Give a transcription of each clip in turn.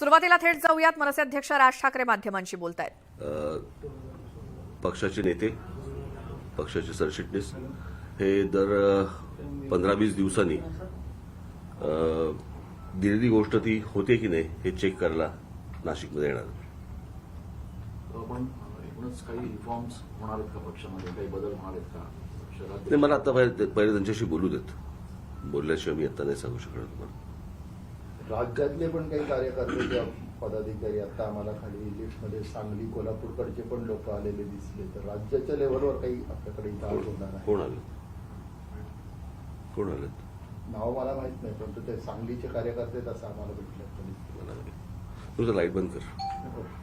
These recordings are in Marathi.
सुरुवातीला थेट जाऊयात. मनसे अध्यक्ष राज ठाकरे माध्यमांशी बोलतायत. अ, पक्षाचे नेते पक्षाचे सरचिटणीस हे दर पंधरा वीस दिवसांनी दिलेली गोष्ट ती होते की नाही हे चेक करायला नाशिकमध्ये येणार. पण एकूणच काही रिफॉर्म्स होणार आहेत का पक्षामध्ये? काही बदल होणार आहेत का नाही मला आता पहिले पहिले त्यांच्याशी बोलू देत. बोलल्याशिवाय मी आता नाही सांगू शकणार तुम्हाला. राज्यातले पण काही कार्यकर्ते किंवा पदाधिकारी आता आम्हाला खाली लिस्टमध्ये सांगली कोल्हापूरकडचे पण लोक आलेले दिसले. तर राज्याच्या लेवलवर काही आपल्याकडे इथं आज होणार आहे कोण आलं? कोण आलं? नाव मला माहीत नाही परंतु ते सांगलीचे कार्यकर्ते असं आम्हाला भेटलं. तुझं लाइट बंद कर.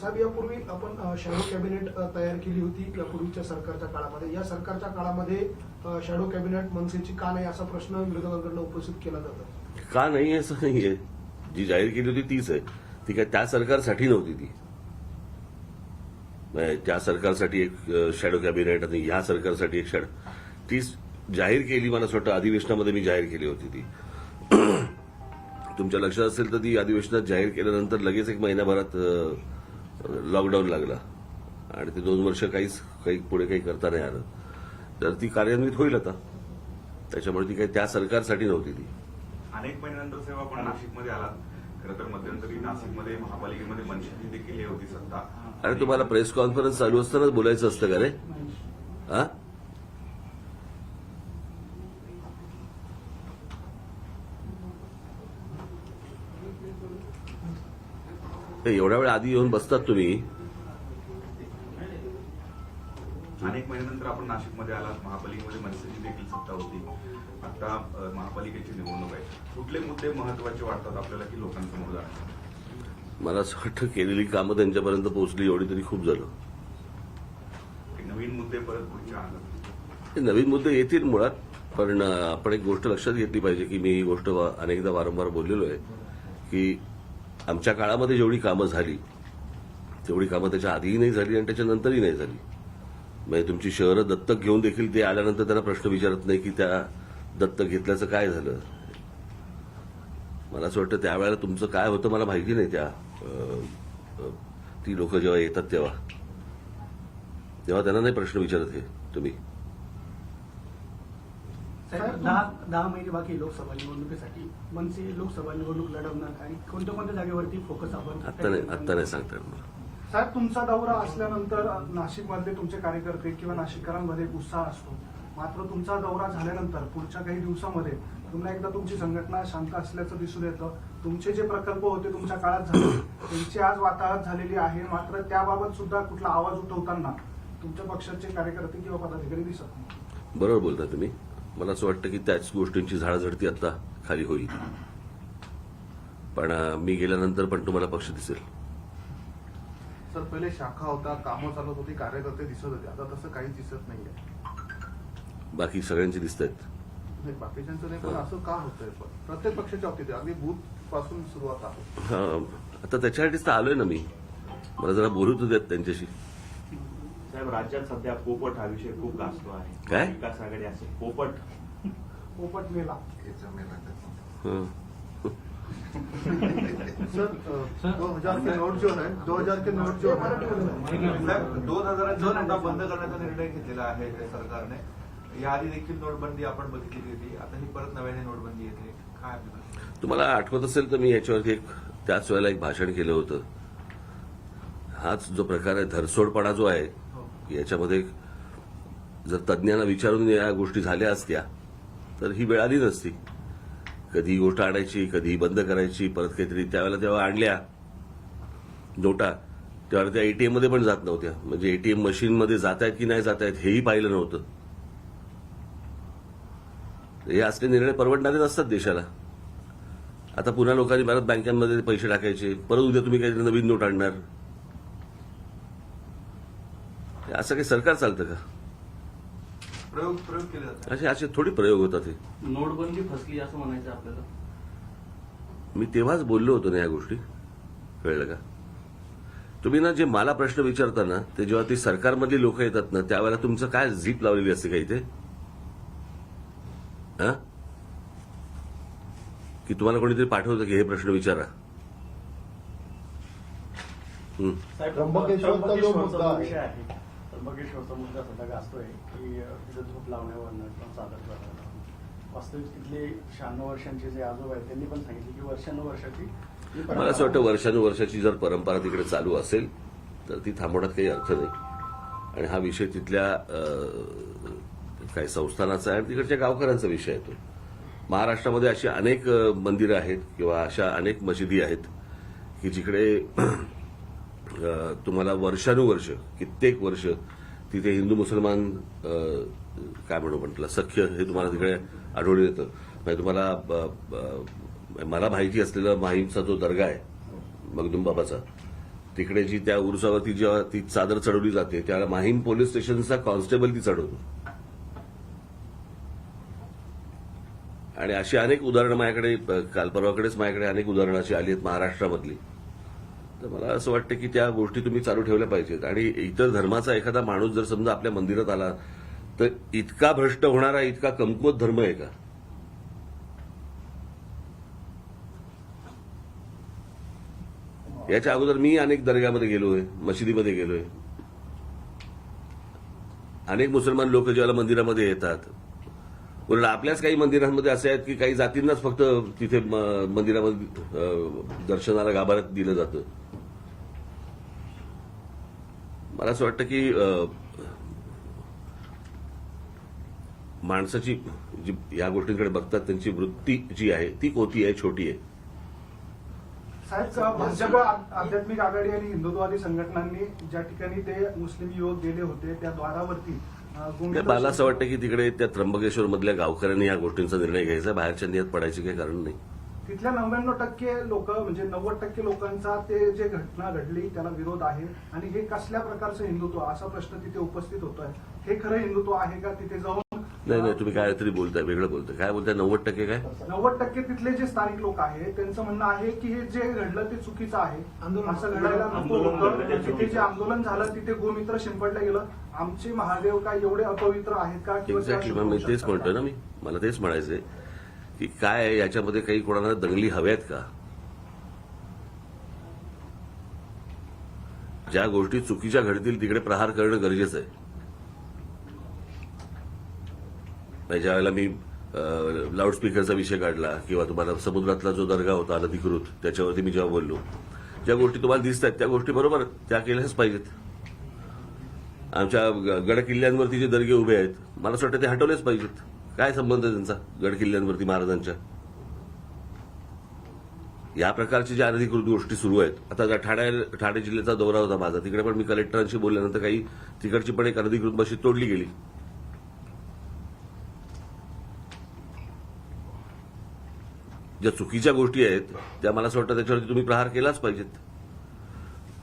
साहेब यापूर्वी आपण शॅडो कॅबिनेट तयार केली होती यापूर्वीच्या सरकारच्या काळामध्ये. या सरकारच्या काळामध्ये शॅडो कॅबिनेट मनसेची का नाही असा प्रश्न विरोधकांकडून उपस्थित केला जातो? का नाही असं नाहीये. जी जाहीर केली होती तीच आहे. ती काय त्या सरकारसाठी नव्हती ती. त्या सरकारसाठी एक शॅडो कॅबिनेट आणि ह्या सरकारसाठी एक शॅडो ती जाहीर केली मला असं वाटतं अधिवेशनामध्ये मी जाहीर केली होती ती. तुमच्या लक्षात असेल तर ती अधिवेशनात जाहीर केल्यानंतर लगेच एक महिन्याभरात लॉकडाऊन लागला. आणि ते दोन वर्ष काहीच काही पुढे काही करता नाही आलं. तर ती कार्यान्वित होईल आता. त्याच्यामुळे ती काही त्या सरकारसाठी नव्हती ती. अनेक महिन्यानंतर सेवा पण नाशिकमध्ये आला खरं तर मध्यंतरी नाशिकमध्ये महापालिकेमध्ये मनसेची देखील हे होती सत्ता. अरे तुम्हाला प्रेस कॉन्फरन्स चालू असतानाच बोलायचं असतं का रे? हा? एवढ्या वेळ आधी येऊन बसतात तुम्ही? अनेक महिन्यानंतर आपण नाशिकमध्ये आलात. महापालिकेमध्ये मनसेची देखील सत्ता होती. आता महापालिकेची निवडणूक आहे. कुठले मुद्दे महत्त्वाचे वाटतात आपल्याला की लोकांसमोर जाणार मला असं वाटतं केलेली कामं त्यांच्यापर्यंत पोहोचली एवढी तरी खूप झालं. नवीन मुद्दे परत पुढचे आणत नवीन मुद्दे येतील मुळात पण आपण एक गोष्ट लक्षात घेतली पाहिजे की मी ही गोष्ट अनेकदा वारंवार बोललेलो आहे की आमच्या काळामध्ये जेवढी कामं झाली तेवढी कामं त्याच्या आधीही नाही झाली आणि त्याच्यानंतरही नाही झाली. म्हणजे तुमची शहरं दत्तक घेऊन देखील ते आल्यानंतर त्यांना प्रश्न विचारत नाही की त्या दत्तक घेतल्याचं काय झालं. मला असं वाटतं त्यावेळेला तुमचं काय होतं मला माहिती नाही त्या ती लोक जेव्हा येतात तेव्हा. तेव्हा त्यांना नाही प्रश्न विचारत हे तुम्ही. दहा दहा महिने बाकी लोकसभा निवडणुकीसाठी. मनसे लोकसभा निवडणूक लढवणार आणि कोणत्या कोणत्या जागेवरती फोकस आपण आत्ता नाही आत्ता नाही सांगता येणार साहेब तुमचा दौरा असल्यानंतर नाशिकमधले तुमचे कार्यकर्ते किंवा नाशिककरांमध्ये एक उत्साह असतो. मात्र तुमचा दौरा झाल्यानंतर पुढच्या काही दिवसामध्ये पुन्हा एकदा तुमची संघटना शांत असल्याचं दिसून येतं. तुमचे जे प्रकल्प होते तुमच्या काळात झाले त्यांची आज वाताहत झालेली आहे. मात्र त्याबाबत सुद्धा कुठला आवाज उठवताना तुमच्या पक्षाचे कार्यकर्ते किंवा पदाधिकारी दिसत नाही. बरोबर बोलता तुम्ही. मला असं वाटतं की त्याच गोष्टींची झाडाझडती आता खाली होईल. पण मी गेल्यानंतर पण तुम्हाला पक्ष दिसेल. सर पहिले शाखा होता कामं चालत होती कार्यकर्ते दिसत होते. आता तसं काहीच दिसत नाहीये. बाकी सगळ्यांचे दिसत आहेत. नाही, बाकीच्यांचं नाही पण असं का होतंय? पण प्रत्येक पक्षाच्या बाबतीत आहे. अगदी बूथपासून सुरुवात आहे. आता त्याच्यासाठीच तर आलोय ना मी. मला जरा बोलू तर देत त्यांच्याशी. साहेब राज्यात सध्या पोपट हा विषय खूप गाजतो आहे. काय? विकास आघाडी असेल. पोपट. पोपट मेला. हं. सर दो हजार के नोट जो है दो हजार के नोट जो है दोन हजाराची नोटा बंद करण्याचा निर्णय घेतलेला आहे सरकारने. याआधी देखील नोटबंदी आपण बघितली होती. आता ही परत नव्याने नोटबंदी येते. काय तुम्हाला आठवत असेल तर मी याच्यावरती एक त्याच वेळेला एक भाषण केलं होतं. हाच जो प्रकार आहे धरसोडपणा जो आहे याच्यामध्ये जर तज्ज्ञांना विचारून या गोष्टी झाल्या असत्या तर ही वेळ आली नसती. कधी ही गोष्ट आणायची कधी बंद करायची परत काहीतरी त्यावेळेला तेव्हा आणल्या. नोटा. त्यावेळेला त्या एटीएममध्ये पण जात नव्हत्या. म्हणजे एटीएम मशीनमध्ये जात आहेत की नाही जात आहेत हेही पाहिलं नव्हतं. हे असले निर्णय परवडणारे नसतात देशाला. आता पुन्हा लोकांनी परत बँकांमध्ये पैसे टाकायचे. परत उद्या तुम्ही काहीतरी नवीन नोट आणणार. असं काही सरकार चालतं का? प्रयोग प्रयोग केले जातात. असे असे थोडी प्रयोग होतात हे. नोटबंदी फसली असं म्हणायचं आपल्याला. मी तेव्हाच बोललो होतो ना या गोष्टी. कळलं का? तुम्ही ना जे मला प्रश्न विचारता ना ते जेव्हा ती सरकारमधली लोक येतात ना त्यावेळेला तुमचं काय झीप लावलेली असते का इथे? हा? की तुम्हाला कोणीतरी पाठवतं की हे प्रश्न विचारा? हं. साहेब त्र्यंबकेश्वरचा जो मुद्दा आहे. विषय आहे त्र्यंबकेश्वरचा मुद्दा सध्या गाजतोय की तिथं झोप लावण्यावरनं किंवा चादर करायला वास्तविक तिथले शहाण्णव वर्षांचे जे आजोबा आहेत त्यांनी पण सांगितले की वर्षानुवर्षाची मला असं वाटतं वर्षानुवर्षाची जर परंपरा तिकडे चालू असेल तर ती थांबवण्यात काही अर्थ नाही. आणि हा विषय तिथल्या काही संस्थानाचा आहे आणि तिकडच्या गावकऱ्यांचा विषय येतो महाराष्ट्रामध्ये अशी अनेक मंदिरं आहेत किंवा अशा अनेक मशिदी आहेत की जिकडे तुम्हाला वर्षानुवर्ष कित्येक वर्ष तिथे हिंदू मुसलमान काय म्हणू म्हटलं सख्य हे तुम्हाला तिकडे आढळून येतं. म्हणजे तुम्हाला मला माहिती असलेला माहीमचा जो दर्गा आहे मगदुम बाबाचा तिकडे जी त्या उरुसावरती जेव्हा ती चादर चढवली जाते त्याला माहीम पोलीस स्टेशनचा कॉन्स्टेबल ती चढवतो. आणि अशी अनेक उदाहरणं माझ्याकडे कालपरवाकडेच काल परवाकडेच माझ्याकडे अनेक उदाहरणं अशी आली आहेत महाराष्ट्रामधली. तर मला असं वाटतं की त्या गोष्टी तुम्ही चालू ठेवल्या पाहिजेत. आणि इतर धर्माचा एखादा माणूस जर समजा आपल्या मंदिरात आला तर इतका भ्रष्ट होणारा इतका कमकुवत धर्म आहे का? याच्या अगोदर मी अनेक दर्ग्यामध्ये गेलोय मशिदीमध्ये गेलोय. अनेक मुसलमान लोक ज्याला मंदिरामध्ये येतात. उलट आपल्याच काही मंदिरांमध्ये असे आहेत की काही जातींनाच फक्त तिथे मंदिरामध्ये दर्शनाला गाभाऱ्यात दिलं जातं. मला असं वाटतं की माणसाची जी या गोष्टींकडे बघतात त्यांची वृत्ती जी आहे ती कोती आहे छोटी आहे. साहेब भाजप आध्यात्मिक आघाडी आणि हिंदुत्ववादी संघटनांनी ज्या ठिकाणी ते मुस्लिम युवक गेले होते त्या द्वारावरती मला असं वाटतं की तिकडे त्या त्र्यंबकेश्वर मधल्या गावकऱ्यांनी या गोष्टींचा निर्णय घ्यायचा बाहेरच्या नियत पडायची काही कारण नाही. तिथल्या नव्याण्णव टक्के लोक म्हणजे नव्वद टक्के लोकांचा ते जे घटना घडली त्याला विरोध आहे. आणि हे कसल्या प्रकारचं हिंदुत्व असा प्रश्न तिथे उपस्थित होतोय. हे खरं हिंदुत्व आहे का तिथे जाऊन? नाही नाही तुम्ही काय तरी बोलताय वेगळं बोलताय. काय बोलताय? नव्वद टक्के काय? नव्वद टक्के तिथले जे स्थानिक लोक आहेत त्यांचं म्हणणं आहे की हे जे घडलं ते चुकीचं आहे. आंदोलन- असं घडायला नको. होतं तिथे जे. आंदोलन झालं तिथे गोमित्र शिंपडलं गेलं. आमचे महादेव काय एवढे अपवित्र आहेत का? एक्झॅक्टली मी तेच म्हणतोय? ना मी. मला तेच म्हणायचंय. की काय आहे याच्यामध्ये काही कोणाला दंगली हव्यात का? ज्या गोष्टी चुकीच्या घडतील तिकडे प्रहार करणं गरजेचं आहे. म्हणजे ज्या वेळेला मी लाऊडस्पीकरचा विषय काढला किंवा तुम्हाला समुद्रातला जो दर्गा होता अनधिकृत त्याच्यावरती मी जेव्हा बोललो ज्या गोष्टी तुम्हाला दिसत आहेत त्या गोष्टी बरोबर त्या केल्याच पाहिजेत. आमच्या ग- गड किल्ल्यांवरती जे दर्गे उभे आहेत मला असं वाटतं ते हटवलेच पाहिजेत. काय संबंध आहे त्यांचा? गडकिल्ल्यांवरती महाराजांच्या? या प्रकारच्या ज्या अनधिकृत गोष्टी सुरू आहेत. आता ठाणे ठाणे जिल्ह्याचा दौरा होता माझा तिकडे पण मी कलेक्टरांशी बोलल्यानंतर काही तिकडची पण एक अनधिकृत मशीद तोडली गेली. ज्या चुकीच्या गोष्टी आहेत त्या मला असं वाटतं त्याच्यावरती तुम्ही प्रहार केलाच पाहिजेत.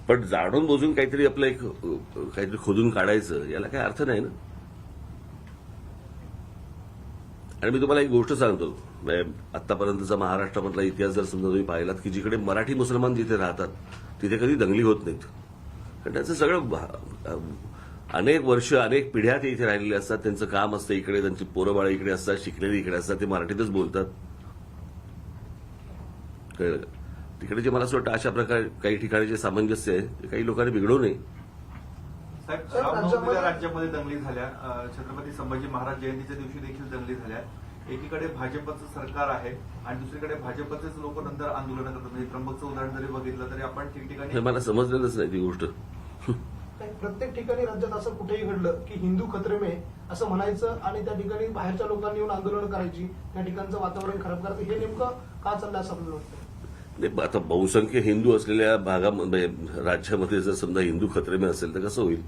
पण जाणून बोजून काहीतरी आपलं एक काहीतरी खोदून काढायचं याला काही अर्थ नाही ना? आणि मी तुम्हाला एक गोष्ट सांगतो. म्हणजे आतापर्यंतचा महाराष्ट्रामधला इतिहास जर समजा तुम्ही पाहिलात की जिकडे मराठी मुसलमान जिथे राहतात तिथे कधी दंगली होत नाहीत. कारण त्याचं सगळं भा- अनेक वर्ष अनेक पिढ्या ते इथे राहिलेले असतात. त्यांचं काम असतं इकडे त्यांची पोरं इकडे असतात शिकलेली इकडे असतात ते मराठीतच बोलतात. कळलं तिकडे जे मला असं वाटतं अशा प्रकारे काही ठिकाणी जे सामंजस्य आहे ते काही लोकांनी बिघडू नये. साहेब रामनवमीला राज्यामध्ये- दंगली झाल्या. छत्रपती संभाजी महाराज जयंतीच्या दिवशी देखील दंगली झाल्या. एकीकडे भाजपचं सरकार आहे आणि दुसरीकडे भाजपचेच लोक नंतर आंदोलन करतात. म्हणजे त्र्यंबकचं उदाहरण जरी बघितलं तरी आपण हे ठिकठिकाणी मला समजलेलंच नाही ती गोष्ट. प्रत्येक ठिकाणी राज्यात असं कुठेही घडलं की हिंदू खतरे में असं म्हणायचं आणि त्या ठिकाणी बाहेरच्या लोकांनी येऊन आंदोलन करायची त्या ठिकाणचं वातावरण खराब करायचं हे नेमकं का चाललंय असं आपल्याला वाटतं? नाही आता बहुसंख्य हिंदू असलेल्या भागामध्ये राज्यामध्ये जर समजा हिंदू खतरे में असेल तर कसं होईल?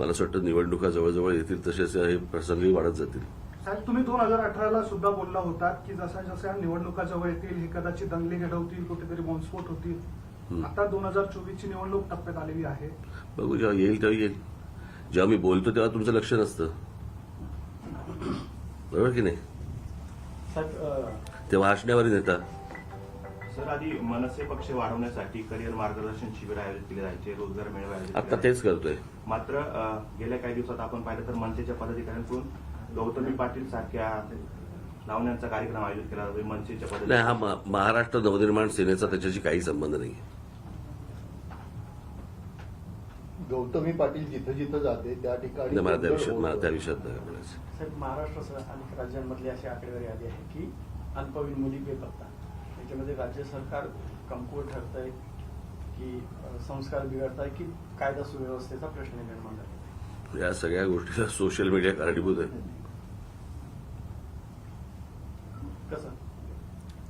मला असं वाटतं निवडणुका जवळजवळ येतील तसेच हे प्रसंगही वाढत जातील. साहेब तुम्ही दोन हजार अठराला सुद्धा बोलला होतात की जशा जशा निवडणुका जवळ येतील हे कदाचित दंगली घडवतील कुठेतरी बॉम्बस्फोट होतील. आता दोन हजार चोवीस ची निवडणूक टप्प्यात आलेली आहे. बघू जेव्हा येईल तेव्हा येईल. जेव्हा मी बोलतो तेव्हा तुमचं लक्ष नसतं. बरोबर की नाही? ते वाचण्यावर नेता सर आधी मनसे पक्ष वाढवण्यासाठी करिअर मार्गदर्शन शिबिर आयोजित केले जायचे रोजगार मेळावे आयोजित केले आता तेच करतोय. मात्र अ, गेल्या काही दिवसात आपण पाहिलं तर मनसेच्या पदाधिकाऱ्यांकडून गौतमी पाटील सारख्या लावण्यांचा कार्यक्रम आयोजित केला जातो मनसेच्या नाही पद्धतीने हा म- महाराष्ट्र नवनिर्माण सेनेचा त्याच्याशी काही संबंध नाही गौतमी पाटील जिथं जिथं जाते त्या ठिकाणी मला त्या गोंधळ विषयात होत मला त्या होता. विषयात नाही बोलायचं. साहेब महाराष्ट्रासह अनेक राज्यांमधली अशी आकडेवारी आली आहे की अल्पवयीन मुली बेपत्ता. त्याच्यामध्ये राज्य सरकार कमकुवत ठरत आहे की संस्कार बिघडत आहे की कायदा सुव्यवस्थेचा प्रश्न निर्माण झाला या सगळ्या गोष्टीला सोशल मीडिया कारणीभूत आहे. कसं?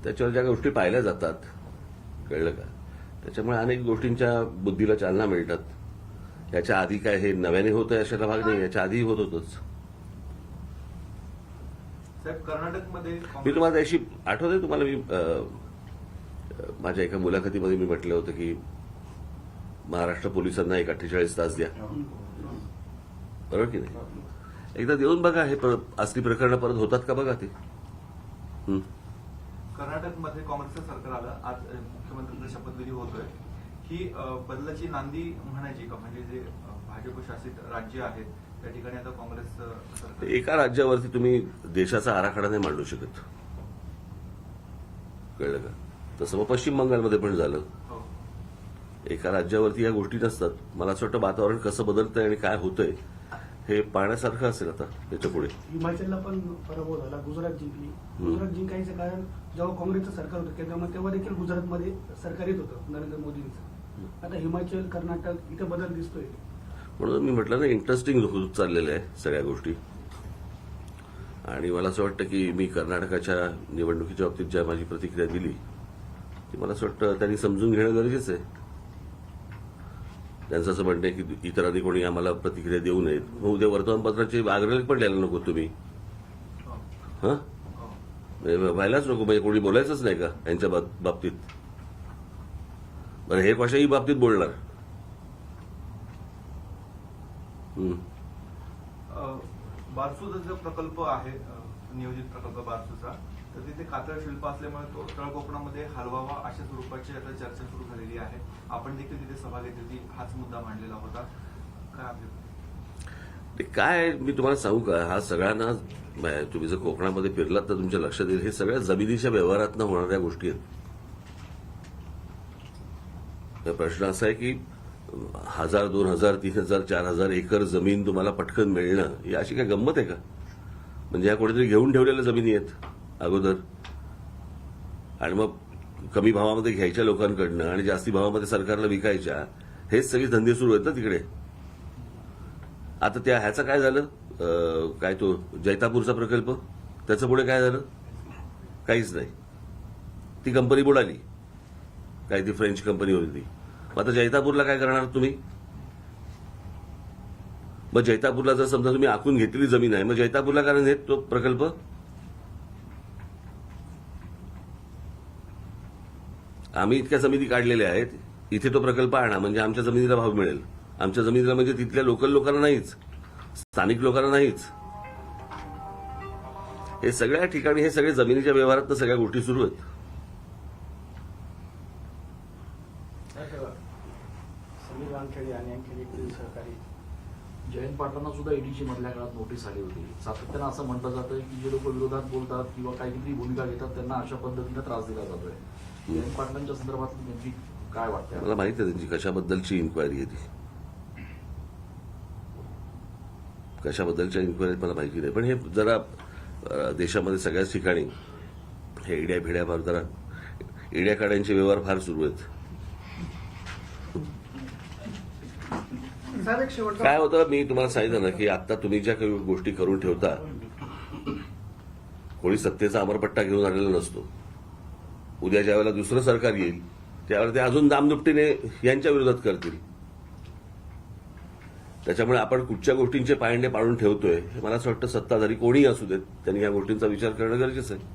त्याच्यावर ज्या गोष्टी पाहिल्या जातात कळलं का? त्याच्यामुळे अनेक गोष्टींच्या बुद्धीला चालना मिळतात. याच्या आधी काय हे नव्याने होतं अशाला भाग नाही याच्या आधीही होत होतच. कर्नाटकमध्ये मी तुम्हाला त्याशी आठवतंय तुम्हाला मी माझ्या एका मुलाखतीमध्ये मी म्हटलं होतं की महाराष्ट्र पोलिसांना एक अठ्ठेचाळीस तास द्या. बरोबर की नाही? एकदा देऊन बघा हे पर- असली प्रकरणं परत होतात का बघा ते. कर्नाटकमध्ये काँग्रेसचं सरकार आलं आज मुख्यमंत्र्यांचा शपथविधी होतोय. ही बदलाची नांदी म्हणायची का? म्हणजे जे भाजप शासित राज्य आहेत त्या ठिकाणी आता काँग्रेस एका राज्यावरती तुम्ही देशाचा आराखडा नाही मांडू शकत. कळलं का? तसं मग पश्चिम बंगालमध्ये पण झालं. हो. एका राज्यावरती या गोष्टी नसतात. मला असं वाटतं वातावरण कसं बदलतंय आणि काय होतंय हे पाहण्यासारखं असेल आता त्याच्या पुढे. हिमाचलला पण पराभव झाला गुजरात जिंकली गुजरात जिंकायचं कारण जेव्हा काँग्रेसचं सरकार होतं केंद्रामध्ये तेव्हा देखील गुजरातमध्ये सरकार येत होतं नरेंद्र मोदींचं. आता हिमाचल कर्नाटक इथे बदल दिसतोय. म्हणून मी म्हटलं ना इंटरेस्टिंग होत चाललेल्या आहे सगळ्या गोष्टी. आणि मला असं वाटतं की मी कर्नाटकाच्या निवडणुकीच्या बाबतीत ज्या माझी प्रतिक्रिया दिली ती मला असं वाटतं त्यांनी समजून घेणं गरजेचं आहे. त्यांचं असं म्हणणं आहे की इतरांनी कोणी आम्हाला प्रतिक्रिया देऊ नयेत. मग उद्या वर्तमानपत्राचे आग्रह पण द्यायला नको तुम्ही. हो. हं? हो. म्हणजे व्हायलाच नको म्हणजे कोणी बोलायचंच नाही का यांच्या बाब- बाबतीत? बरं हे कशाही बाबतीत बोलणार? बारसूचा जो प्रकल्प आहे नियोजित प्रकल्प बारसूचा तर तिथे कातळ शिल्प असल्यामुळे तो तळ कोकणामध्ये हलवावा अशा स्वरूपाची आता चर्चा सुरू झालेली आहे. आपण देखील तिथे सभा घेतली होती हाच मुद्दा मांडलेला होता. काय काय मी तुम्हाला सांगू का हा सगळ्यांना तुम्ही जर कोकणामध्ये फिरलात तर तुमच्या लक्षात येईल हे सगळ्या जमिनीच्या व्यवहारातनं होणाऱ्या गोष्टी आहेत. तर प्रश्न असा आहे की हजार दोन हजार तीन हजार चार हजार एकर जमीन तुम्हाला पटकन मिळणं ही अशी काय गंमत आहे का? म्हणजे ह्या कोणीतरी घेऊन ठेवलेल्या जमिनी आहेत अगोदर. आणि मग कमी भावामध्ये घ्यायच्या लोकांकडनं आणि जास्ती भावामध्ये सरकारला विकायच्या हेच सगळे धंदे सुरू आहेत ना तिकडे. आता त्या ह्याचं काय झालं? काय तो जैतापूरचा प्रकल्प? त्याचं पुढे काय झालं? काहीच नाही. ती कंपनी बुडाली. काय ती फ्रेंच कंपनी होती. ती मग आता जैतापूरला काय करणार तुम्ही? मग जैतापूरला जर समजा तुम्ही आखून घेतलेली जमीन आहे मग जैतापूरला कारण नेत तो प्रकल्प? आम्ही इतक्या समिती काढलेल्या आहेत इथे तो प्रकल्प आणा म्हणजे आमच्या जमिनीला भाव मिळेल. आमच्या जमिनीला म्हणजे तिथल्या लोकल लोकांना नाहीच स्थानिक लोकांना नाहीच. हे सगळ्या ठिकाणी हे सगळे जमिनीच्या व्यवहारात सगळ्या गोष्टी सुरू आहेत. जयंत पाटलांना सुद्धा ईडीची मधल्या काळात नोटीस आली होती. सातत्यानं असं म्हटलं जातं की जे लोक विरोधात बोलतात किंवा काहीतरी भूमिका घेतात त्यांना अशा पद्धतीनं त्रास दिला जातोय. जयंत पाटलांच्या संदर्भात त्यांची काय वाटतं मला माहिती आहे त्यांची कशाबद्दलची इन्क्वायरी आहे ती. कशाबद्दलच्या इन्क्वायरी मला माहिती नाही. पण हे जरा देशामध्ये सगळ्याच ठिकाणी हे इड्या भिड्या फार जरा इड्या काड्यांचे व्यवहार फार सुरू आहेत साहेब एक शेवटचा काय होतं मी तुम्हाला सांगितलं ना की आता तुम्ही ज्या काही गोष्टी करून ठेवता कोणी सत्तेचा अमरपट्टा घेऊन आलेला नसतो. उद्या ज्या वेळेला दुसरं सरकार येईल त्यावेळेला ते अजून दामदुपटीने यांच्या विरोधात करतील. त्याच्यामुळे आपण कुठच्या गोष्टींचे पायंडे पाडून ठेवतोय हे मला असं वाटतं सत्ताधारी कोणीही असू देत त्यांनी या गोष्टींचा विचार करणं गरजेचं आहे.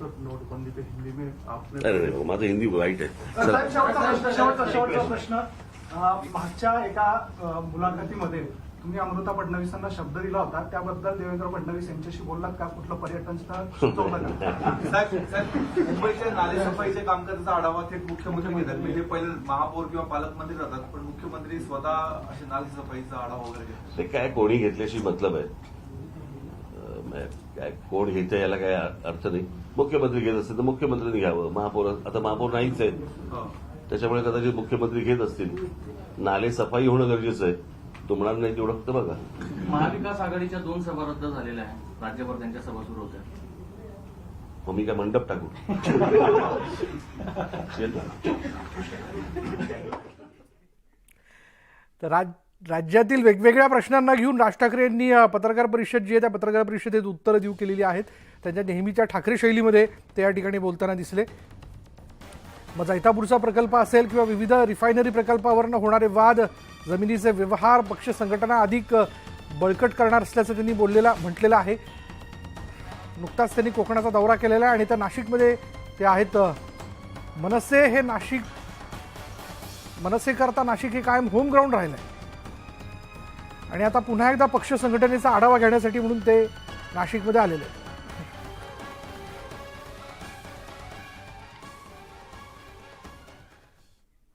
हिंदी में आपने अरे नाही, माझं हिंदी वाईट आहे. चला. साहेब, शेवटचा प्रश्न. मागच्या एका मुलाखतीमध्ये तुम्ही अमृता फडणवीसांना शब्द दिला होता. त्याबद्दल देवेंद्र फडणवीस यांच्याशी बोललात का? कुठलं पर्यटन स्थळ सुचवलं का? साहेब साहेब मुंबईच्या नालेसफाईच्या कामकाजाचा आढावा थेट मुख्यमंत्री घेतात. म्हणजे पहिले महापौर किंवा पालकमंत्री जातात पण मुख्यमंत्री स्वतः असे नालेसफाईचा आढावा वगैरे घेतात. ते काय कोणी घेतल्याशी मतलब आहे? काय कोण घेतं याला काय अर्थ नाही. मुख्यमंत्री घेत असतील तर मुख्यमंत्र्यांनी घ्यावं. महापौर आता महापौर नाहीच आहे हो. त्याच्यामुळे कदाचित मुख्यमंत्री घेत असतील नाले सफाई होणं गरजेचं आहे. तो म्हणाल नाही तेवढं फक्त बघा. महाविकास आघाडीच्या दोन सभा रद्द झालेल्या आहेत. राज्यभर त्यांच्या सभा सुरू होत्या. मग मी काय मंडप टाकू? तर राज राज्यातील वेगवेगळ्या प्रश्नांना घेऊन राज ठाकरे यांनी पत्रकार परिषद जी आहे त्या पत्रकार परिषदेत उत्तरं देऊ केलेली आहेत. त्यांच्या नेहमीच्या ठाकरे शैलीमध्ये ते या ठिकाणी बोलताना दिसले. मग जैतापूरचा प्रकल्प असेल किंवा विविध रिफायनरी प्रकल्पावरनं होणारे वाद जमिनीचे व्यवहार पक्ष संघटना अधिक बळकट करणार असल्याचं त्यांनी बोललेला म्हटलेलं आहे. नुकताच त्यांनी कोकणाचा दौरा केलेला आहे आणि त्या नाशिकमध्ये ते आहेत मनसे हे नाशिक मनसे करता नाशिक हे कायम होम ग्राउंड राहिलं आहे आणि आता पुन्हा एकदा पक्ष संघटनेचा आढावा घेण्यासाठी म्हणून ते नाशिकमध्ये आलेले आहेत.